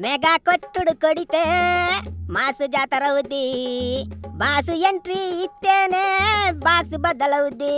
Mega కొట్టుడు కొడితే mass జాతర అవుద్ది బాసు ఎంట్రీ ఇస్తేనే బాక్స్ బద్దలవుద్ది.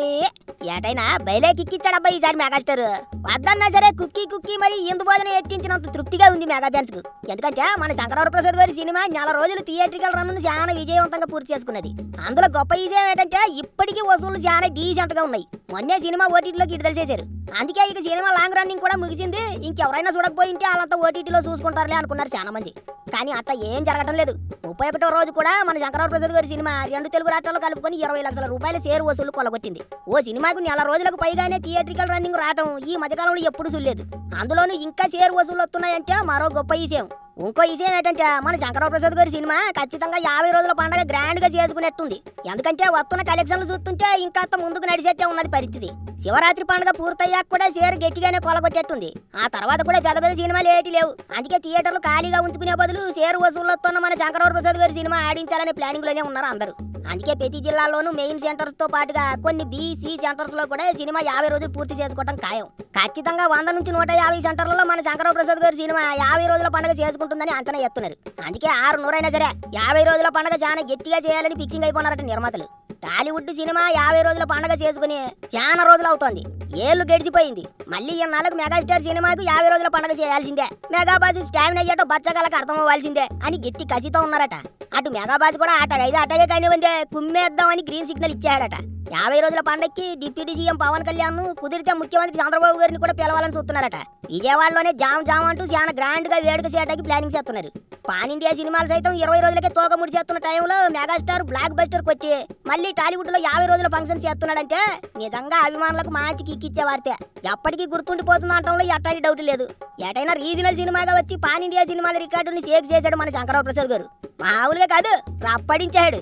ఏటైనా బయలే ఇచ్చాడబ్బా ఈసారి మెగాస్టార్ వద్దన్నా సరే కుక్కీ కుక్కీ మరి ఇందు బోధన ఎట్టించినంత తృప్తిగా ఉంది మెగా ఫ్యాన్స్కు ఎందుకంటే మన శంకరవర ప్రసాద్ గారి సినిమా నెల రోజులు థియేట్రికల్ రన్ చాలా విజయవంతంగా పూర్తి చేసుకున్నది. అందులో గొప్ప విజయం ఏంటంటే ఇప్పటికీ వసూళ్ళు చాలా డీసెంట్గా ఉన్నాయి. మొన్నే సినిమా ఓటీటీలోకి విడుదల చేశారు. అందుకే ఇక సినిమా లాంగ్ రన్నింగ్ కూడా ముగిసింది. ఇంకెవరైనా చూడకపోయింటే వాళ్ళంతా ఓటీటీలో చూసుకుంటారులే అనుకున్నారు చాలా మంది కానీ అట్లా ఏం జరగటం లేదు. ముప్పై ఒకటో రోజు కూడా మన శంకరావు ప్రసాద్ గారి సినిమా రెండు తెలుగు రాష్ట్రాల్లో కలుపుకొని ఇరవై లక్షల రూపాయల షేర్ వసూలు కొలగొట్టింది. ఓ సినిమాకు నెల రోజులకు పైగానే థియేట్రికల్ రన్నింగ్ రావటం ఈ మధ్యకాలంలో ఎప్పుడు చూడలేదు. అందులోనూ ఇంకా షేర్ వసూలు వస్తున్నాయంటే మరో గొప్ప విషయం. ఇంకో విషయం ఏంటంటే మన శంకరప్రసాద్ ప్రసాద్ గారి సినిమా ఖచ్చితంగా యాభై రోజుల పండగ గ్రాండ్గా చేసుకునేట్టుంది. ఎందుకంటే వస్తున్న కలెక్షన్లు చూస్తుంటే ఇంకా అంత ముందుకు నడిచేట్టే ఉన్నది పరిస్థితి. శివరాత్రి పండుగ పూర్తయ్యాక కూడా షేర్ గట్టిగానే కొలగొట్టేట్టుంది. ఆ తర్వాత కూడా పెద్ద పెద్ద సినిమాలు ఏటి లేవు. అందుకే థియేటర్లు ఖాళీగా ఉంచుకునే బదులు షేర్ వసూళ్ళతోన్న మన శంకరప్రసాద్ ప్రసాద్ గారి సినిమా ఆడించాలనే ప్లానింగ్లోనే ఉన్నారు అందరూ. అందుకే ప్రతి జిల్లాలోనూ మెయిన్ సెంటర్స్తో పాటుగా కొన్ని బీసీ సెంటర్స్లో కూడా సినిమా యాభై రోజులు పూర్తి చేసుకోవడం ఖాయం. ఖచ్చితంగా వంద నుంచి నూట యాభై సెంటర్లలో మన శంకరరావు ప్రసాద్ గారి సినిమా యాభై రోజుల పండుగ చేసుకుంటుందని అంచనా ఎత్తున్నారు అందుకే ఆరు నూరైనా సరే యాభై రోజుల పండుగ చాలా గట్టిగా చేయాలని ఫిక్సింగ్ అయిపోన్నారట నిర్మాతలు. టాలీవుడ్ సినిమా యాభై రోజుల పండుగ చేసుకుని చాలా రోజులు అవుతోంది. ఏళ్ళు గడిచిపోయింది. మళ్ళీ ఈ నాలుగు మెగాస్టార్ సినిమాకు యాభై రోజుల పండగ చేయాల్సిందే. మెగాబాజు స్టామిన్ అయ్యేటో బచ్చగాలకు అర్థం అవ్వాల్సిందే అని గట్టి కసితో ఉన్నారట. అటు మెగాబాజు కూడా అటగైతే అటగే కానివ్వండి కుమ్మేద్దామని గ్రీన్ సిగ్నల్ ఇచ్చాడట. యాభై రోజుల పండక్కి డిప్యూటీ సీఎం పవన్ కళ్యాణ్ కుదిరితే ముఖ్యమంత్రి చంద్రబాబు గారిని కూడా పిలవాలని చూస్తున్నారట. విజయవాడలోనే జామ్ జామ్ అంటూ చాలా గ్రాండ్గా వేడుక చేయడానికి ప్లానింగ్ చేస్తున్నారు. పాన్ ఇండియా సినిమాలు సైతం ఇరవై రోజులకే తోక ముడి చేస్తున్న టైంలో మెగాస్టార్ బ్లాక్ బస్టర్ కొట్టి మళ్ళీ టాలీవుడ్లో యాభై రోజుల ఫంక్షన్ చేస్తున్నాడంటే నిజంగా అభిమానులకు మంచి ఇచ్చే వార్తే ఎప్పటికీ గుర్తుండిపోతుంది అనటంలో ఎట్టాడి డౌట్ లేదు. ఎటైనా రీజనల్ సినిమాగా వచ్చి పాన్ ఇండియా సినిమాల రికార్డుని షేక్ చేశాడు మన శంకరరావు ప్రసాద్ గారు. మామూలుగా కాదు రప్పడించాడు